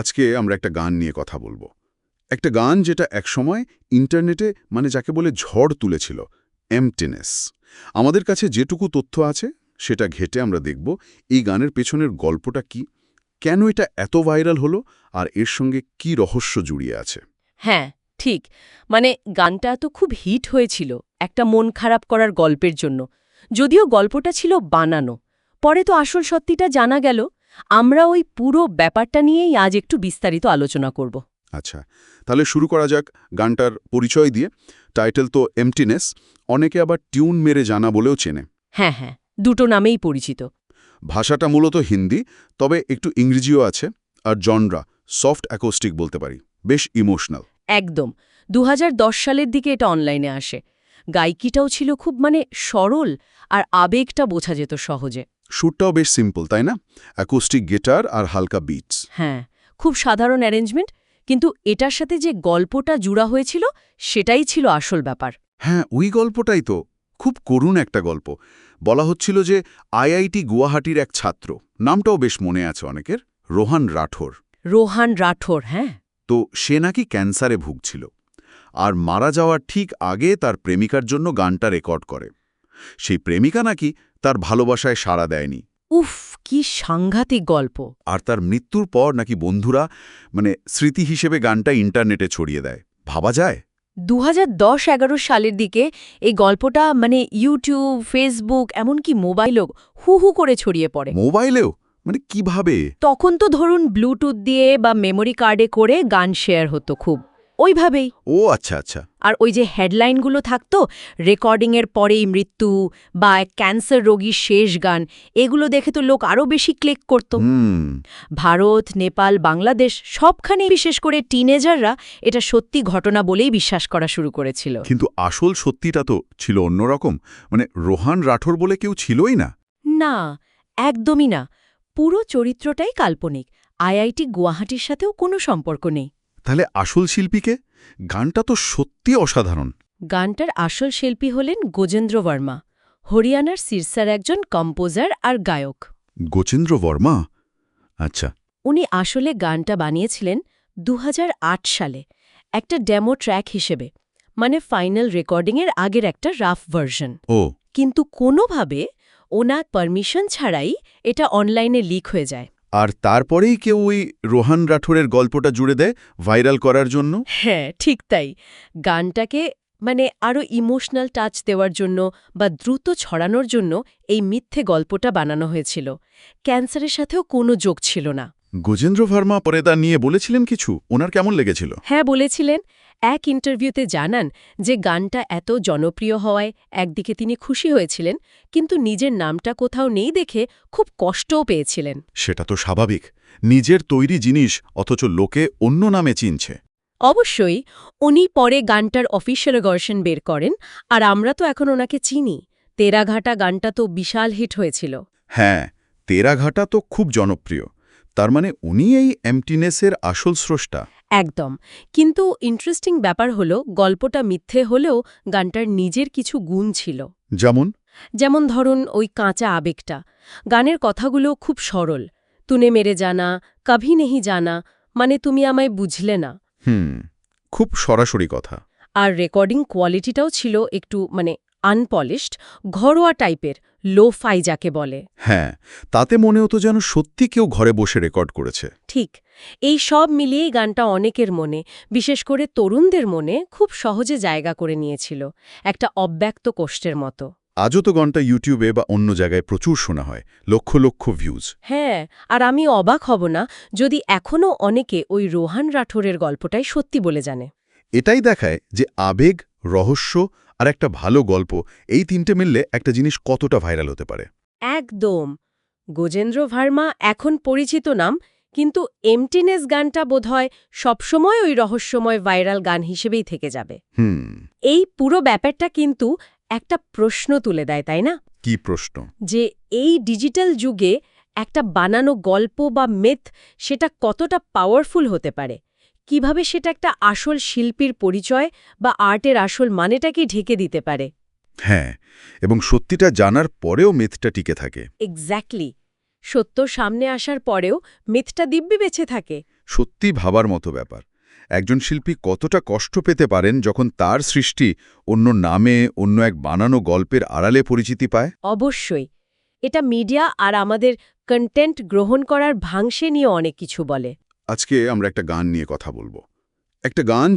আজকে আমরা একটা গান নিয়ে কথা বলব। একটা গান যেটা একসময় ইন্টারনেটে মানে যাকে বলে ঝড় তুলেছিল এমটেনেস আমাদের কাছে যেটুকু তথ্য আছে, সেটা ঘেটে আমরা দেখব এই গানের পেছনের গল্পটা কি, কেন এটা এত ভাইরাল হলো, আর এর সঙ্গে কি রহস্য জুড়িয়ে আছে। হ্যাঁ ঠিক। মানে গানটা তো খুব হিট হয়েছিল একটা মন খারাপ করার গল্পের জন্য। যদিও গল্পটা ছিল বানানো। পরে তো আসল সত্যিটা জানা গেল আমরা ওই পুরো ব্যাপারটা নিয়েই আজ একটু বিস্তারিত আলোচনা করব। আচ্ছা তাহলে শুরু করা যাক গানটার পরিচয় দিয়ে। টাইটেল তো এমটিনেস অনেকে আবার টিউন মেরে জানা বলেও চেনে। হ্যাঁ হ্যাঁ দুটো নামেই পরিচিত। ভাষাটা মূলত হিন্দি তবে একটু ইংরেজিও আছে আর জনরা সফট অ্যাকোস্টিক বলতে পারি বেশ ইমোশনাল। একদম দু হাজার দশ সালের দিকে এটা অনলাইনে আসে। গায়িকিটাও ছিল খুব মানে সরল আর আবেগটা বোঝা যেত সহজে। সুরটাও বেশ সিম্পল তাই না? অ্যাকোস্টিক গিটার আর হালকা বিটস হ্যাঁ খুব সাধারণ অ্যারেঞ্জমেন্ট কিন্তু এটার সাথে যে গল্পটা জুড়া হয়েছিল সেটাই ছিল আসল ব্যাপার। হ্যাঁ ওই গল্পটাই তো। খুব করুণ একটা গল্প। বলা হচ্ছিল যে আইআইটি গুয়াহাটির এক ছাত্র নামটাও বেশ মনে আছে অনেকের রোহান রাঠোর। রোহান রাঠোর হ্যাঁ। তো সে নাকি ক্যান্সারে ভুগছিল। আর মারা যাওয়ার ঠিক আগে তার প্রেমিকার জন্য গানটা রেকর্ড করে। সেই প্রেমিকা নাকি তার ভালোবাসায় সাড়া দেয়নি। উফ কি সাংঘাতিক গল্প। আর তার মৃত্যুর পর নাকি বন্ধুরা মানে স্মৃতি হিসেবে গানটা ইন্টারনেটে ছড়িয়ে দেয়। ভাবা যায়? দু দশ এগারো সালের দিকে এই গল্পটা মানে ইউটিউব ফেসবুক এমনকি মোবাইলও হু হু করে ছড়িয়ে পড়ে। মোবাইলেও? মানে কীভাবে? তখন তো ধরুন ব্লুটুথ দিয়ে বা মেমোরি কার্ডে করে গান শেয়ার হতো খুব। ওইভাবেই। ও আচ্ছা আচ্ছা। আর ওই যে হেডলাইনগুলো থাকতো রেকর্ডিংয়ের পরেই মৃত্যু বা এক ক্যান্সার রোগীর শেষ গান এগুলো দেখে তো লোক আরও বেশি ক্লিক করত। ভারত নেপাল বাংলাদেশ সবখানে বিশেষ করে টিনেজাররা এটা সত্যি ঘটনা বলেই বিশ্বাস করা শুরু করেছিল। কিন্তু আসল সত্যিটা তো ছিল অন্যরকম। মানে রোহান রাঠোর বলে কেউ ছিলই না। না একদমই না। পুরো চরিত্রটাই কাল্পনিক। আইআইটি গুয়াহাটির সাথেও কোনো সম্পর্ক নেই। তাহলে আসল শিল্পীকে? গানটা তো সত্যি অসাধারণ। গানটার আসল শিল্পী হলেন গোজেন্দ্র বর্মা হরিয়ানার সিরসার একজন কম্পোজার আর গায়ক। গোচেন্দ্র বর্মা? আচ্ছা। উনি আসলে গানটা বানিয়েছিলেন দু হাজার আট সালে একটা ডেমো ট্র্যাক হিসেবে মানে ফাইনাল রেকর্ডিংয়ের আগের একটা রাফ ভার্সন। ও। কিন্তু কোনোভাবে ওনার পারমিশন ছাড়াই এটা অনলাইনে লিক হয়ে যায়। আর তারপরেই কেউ ওই রোহান রাঠোরের গল্পটা জুড়ে দেয় ভাইরাল করার জন্য? হ্যাঁ ঠিক তাই। গানটাকে মানে আরও ইমোশনাল টাচ দেওয়ার জন্য বা দ্রুত ছড়ানোর জন্য এই মিথ্যে গল্পটা বানানো হয়েছিল। ক্যান্সারের সাথেও কোনো যোগ ছিল না। গজেন্দ্র ভার্মা পরে তা নিয়ে বলেছিলেন কিছু? ওনার কেমন লেগেছিল? হ্যাঁ বলেছিলেন। এক ইন্টারভিউতে জানান যে গানটা এত জনপ্রিয় হওয়ায় একদিকে তিনি খুশি হয়েছিলেন কিন্তু নিজের নামটা কোথাও নেই দেখে খুব কষ্টও পেয়েছিলেন। সেটা তো স্বাভাবিক। নিজের তৈরি জিনিস অথচ লোকে অন্য নামে চিনছে। অবশ্যই উনি পরে গানটার অফিসিয়াল ভার্সন বের করেন আর আমরা তো এখন ওনাকে চিনি। তেরাঘাটা গানটা তো বিশাল হিট হয়েছিল। হ্যাঁ তেরাঘাটা তো খুব জনপ্রিয়। তার মানে উনি এই এমটিনেসের আসল স্রষ্টা। একদম। কিন্তু ইন্টারেস্টিং ব্যাপার হলো গল্পটা মিথ্যে হলেও গানটার নিজের কিছু গুণ ছিল। যেমন? যেমন ধরুন ওই কাঁচা আবেগটা। গানের কথাগুলো খুব সরল। তুনে মেরে জানা কাভি নেহি জানা মানে তুমি আমায় বুঝলে না। হুম খুব সরাসরি কথা। আর রেকর্ডিং কোয়ালিটিটাও ছিল একটু মানে আনপলিশড ঘরোয়া টাইপের লো ফাই যাকে বলে। হ্যাঁ তাতে মনে হতো যেন সত্যি কেউ ঘরে বসে রেকর্ড করেছে। ঠিক এই সব মিলিয়েই গানটা অনেকের মনে বিশেষ করে তরুণদের মনে খুব সহজে জায়গা করে নিয়েছিল একটা অব্যক্ত কোষ্ঠের মতো। আজও তো গানটা ইউটিউবে বা অন্য জায়গায় প্রচুর শোনা হয় লক্ষ লক্ষ ভিউজ হ্যাঁ আর আমি অবাক হব না যদি এখনও অনেকে ওই রোহান রাঠোরের গল্পটাই সত্যি বলে জানে। এটাই দেখায় যে আবেগ রহস্য আর একটা ভালো গল্প। এই তিনটে মিললে একটা জিনিস কতটা ভাইরাল হতে পারে। একদম। গোজেন্দ্র ভার্মা এখন পরিচিত নাম কিন্তু এমটিনেস গানটা বোধহয় সবসময় ওই রহস্যময় ভাইরাল গান হিসেবেই থেকে যাবে। হুম। এই পুরো ব্যাপারটা কিন্তু একটা প্রশ্ন তুলে দেয় তাই না? কি প্রশ্ন? যে এই ডিজিটাল যুগে একটা বানানো গল্প বা মেথ সেটা কতটা পাওয়ারফুল হতে পারে? কীভাবে সেটা একটা আসল শিল্পীর পরিচয় বা আর্টের আসল মানেটাকে ঢেকে দিতে পারে? হ্যাঁ এবং সত্যিটা জানার পরেও মিথটা টিকে থাকে। এক্স্যাক্টলি সত্য সামনে আসার পরেও মিথটা দিব্যি বেঁচে থাকে। সত্যি ভাবার মতো ব্যাপার। একজন শিল্পী কতটা কষ্ট পেতে পারেন যখন তার সৃষ্টি অন্য নামে অন্য এক বানানো গল্পের আড়ালে পরিচিতি পায়? অবশ্যই। এটা মিডিয়া আর আমাদের কন্টেন্ট গ্রহণ করার ভাংসে নিয়ে অনেক কিছু বলে। আজকে আমরা একটা গান নিয়ে কথা বলব। একটা গান